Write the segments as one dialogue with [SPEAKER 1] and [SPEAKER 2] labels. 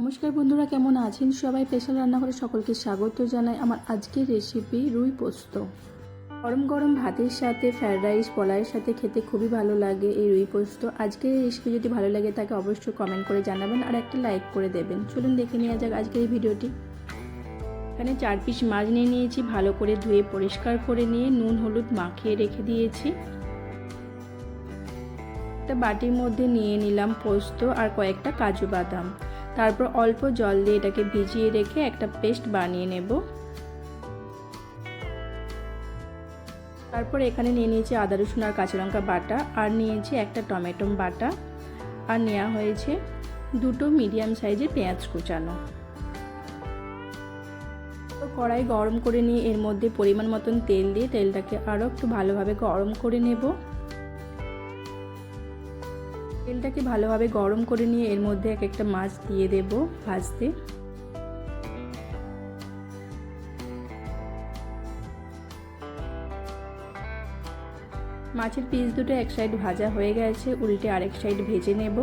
[SPEAKER 1] নমস্কার বন্ধুরা, কেমন আছেন সবাই? স্পেশাল রান্নাঘরে সকলকে স্বাগত জানাই আমার আজকের রেসিপি রুই পোস্ত। গরম গরম ভাতের সাথে ফ্রায়েড রাইস পোলাওয়ের সাথে খেতে খুবই ভালো লাগে এই রুই পোস্ত। আজকের এই রেসিপি যদি ভালো লাগে তাকে অবশ্যই কমেন্ট করে জানাবেন আর একটা লাইক করে দেবেন। চলুন দেখে নেওয়া যাক আজকের এই ভিডিওটি। এখানে চার পিস মাছ নিয়ে নিয়েছি, ভালো করে ধুয়ে পরিষ্কার করে নিয়ে নুন, হলুদ মাখিয়ে রেখে দিয়েছি। একটা বাটির মধ্যে নিয়ে নিলাম পোস্ত আর কয়েকটা কাজু বাদাম। তারপর অল্প জল দিয়ে এটাকে ভিজিয়ে রেখে একটা পেস্ট বানিয়ে নেব। তারপর এখানে নিয়ে নিয়েছি আদা, রসুন আর কাঁচা লঙ্কা বাটা আর নিয়েছি একটা টমেটো বাটা। আর নেওয়া হয়েছে দুটো মিডিয়াম সাইজের পেঁয়াজ কুচানো। কড়াই গরম করে নিয়ে এর মধ্যে পরিমাণ মতন তেল দিয়ে তেলটাকে আরও একটু ভালোভাবে গরম করে নেব। তেলটাকে ভালোভাবে গরম করে নিয়ে এর মধ্যে এক একটা মাছ দিয়ে দেব ভাজতে। মাছের পিস দুটো এক সাইড ভাজা হয়ে গেছে, উল্টে আরেক সাইড ভেজে নেব।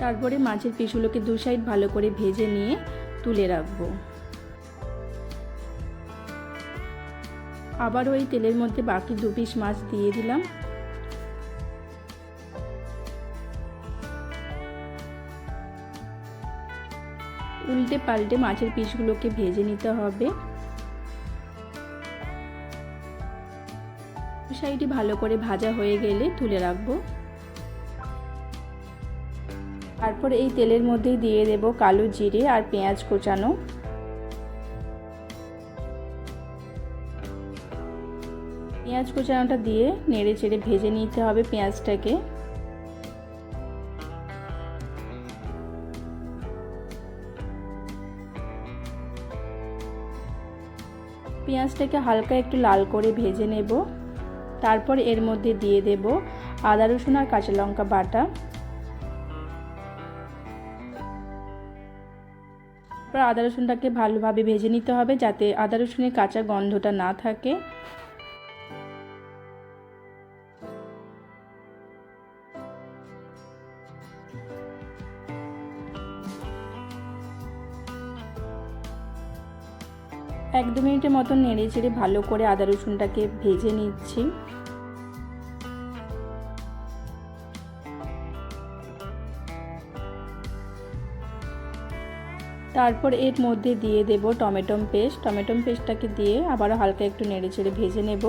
[SPEAKER 1] তারপরে মাছের পিসগুলোকে দু সাইড ভালো করে ভেজে নিয়ে তুলে রাখব। আবার ওই তেলের মধ্যে বাকি দু পিস মাছ দিয়ে দিলাম। উল্টে পাল্টে মাছের পিসগুলোকে ভেজে নিতে হবে। সাইডে ভালো করে ভাজা হয়ে গেলে তুলে রাখব। তারপর এই তেলের মধ্যে দিয়ে দেব কালো জিরে আর পেঁয়াজ কোচানো। পেঁয়াজ কোচানোটা দিয়ে নেড়ে চেড়ে ভেজে নিতে হবে পেঁয়াজটাকে। পেঁয়াজটাকে হালকা একটু লাল করে ভেজে নেব। তারপর এর মধ্যে দিয়ে দেব আদা, রসুন আর কাঁচা লঙ্কা বাটা। আদা, রসুনটাকে ভালোভাবে ভেজে নিতে হবে যাতে আদা, রসুনের কাঁচা গন্ধটা না থাকে। এক দু মিনিটের মতন নেড়ে চেড়ে ভালো করে আদা রসুনটাকে ভেজে নিচ্ছি। তারপর এর মধ্যে দিয়ে দেব টমেটো পেস্ট। টমেটো পেস্টটাকে দিয়ে আবারও হালকা একটু নেড়ে চেড়ে ভেজে নেব।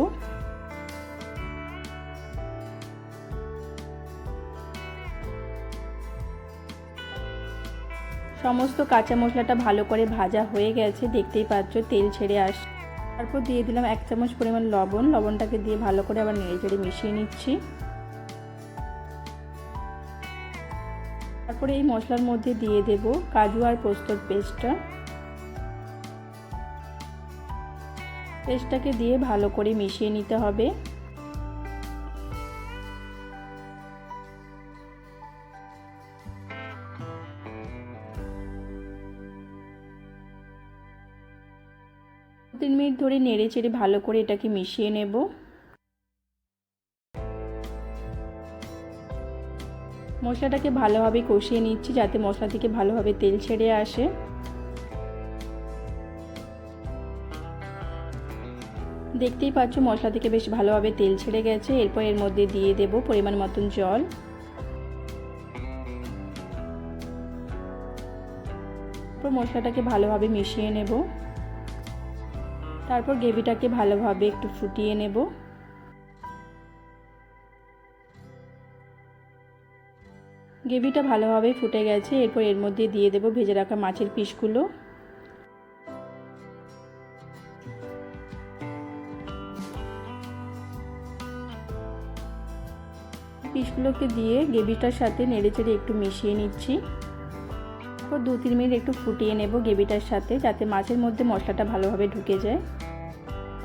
[SPEAKER 1] সমস্ত কাঁচা মশলাটা ভালো করে ভাজা হয়ে গেছে, দেখতেই পাচ্ছ, তেল ছেড়ে আস তারপর দিয়ে দিলাম এক চামচ পরিমাণ লবণ, লবণটাকে দিয়ে ভালো করে আবার নেড়ে চেড়ে মিশিয়ে নিচ্ছি। তারপরে এই মশলার মধ্যে দিয়ে দেব কাজু আর পোস্তর পেস্টটা। পেস্টটাকে দিয়ে ভালো করে মিশিয়ে নিতে হবে। তিন মিনিট ধরে নেড়ে চেড়ে ভালো করে এটাকে মিশিয়ে নেব। মশলাটাকে ভালোভাবে কষিয়ে নিচ্ছি যাতে মশলা থেকে ভালোভাবে তেল ছেড়ে আসে। দেখতেই পাচ্ছ মশলা থেকে বেশ ভালোভাবে তেল ছেড়ে গেছে। এরপর এর মধ্যে দিয়ে দেব পরিমাণ মতন জল। মশলাটাকে ভালোভাবে মিশিয়ে নেব। তারপর গ্রেভিটাকে ভালোভাবে একটু ফুটিয়ে নেব। গ্রেভিটা ভালোভাবে ফুটে গেছে, এরপর এর মধ্যে দিয়ে দেব ভেজে রাখা মাছের পিসগুলো। পিসগুলোকে দিয়ে গ্রেভিটার সাথে নেড়ে চেড়ে একটু মিশিয়ে নিচ্ছি। তারপর দু, তিন মিনিট একটু ফুটিয়ে নেব গ্রেভিটার সাথে, যাতে মাছের মধ্যে মশলাটা ভালোভাবে ঢুকে যায়।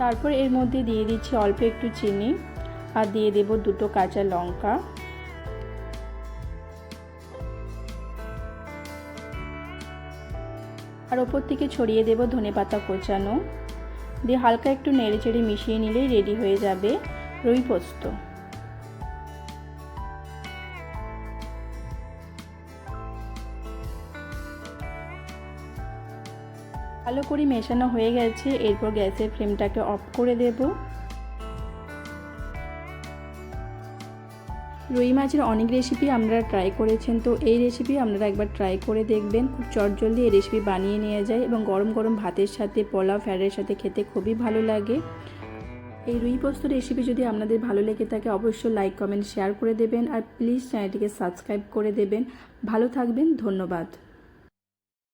[SPEAKER 1] তারপর এর মধ্যে দিয়ে দিচ্ছি অল্প একটু চিনি, আর দিয়ে দেব দুটো কাঁচা লঙ্কা। আর ওপর থেকে ছড়িয়ে দেব ধনে পাতা কোচানো। দিয়ে হালকা একটু নেড়ে চেড়ে মিশিয়ে নিলেই রেডি হয়ে যাবে রুই পোস্ত। ভালো করে মেশানো হয়ে গেছে, এরপর গ্যাসের ফ্লেমটাকে অফ করে দেব। রুই মাছের অনেক রেসিপি আপনারা ট্রাই করেছেন, তো এই রেসিপি আপনারা একবার ট্রাই করে দেখবেন। খুব চটজলদি এই রেসিপি বানিয়ে নিয়ে যায় এবং গরম গরম ভাতের সাথে, পোলাও ফ্যারের সাথে খেতে খুবই ভালো লাগে। এই রুই পোস্ত রেসিপি যদি আপনাদের ভালো লেগে থাকে, অবশ্যই লাইক কমেন্ট শেয়ার করে দেবেন। আর প্লিজ চ্যানেলটিকে সাবস্ক্রাইব করে দেবেন। ভালো থাকবেন, ধন্যবাদ।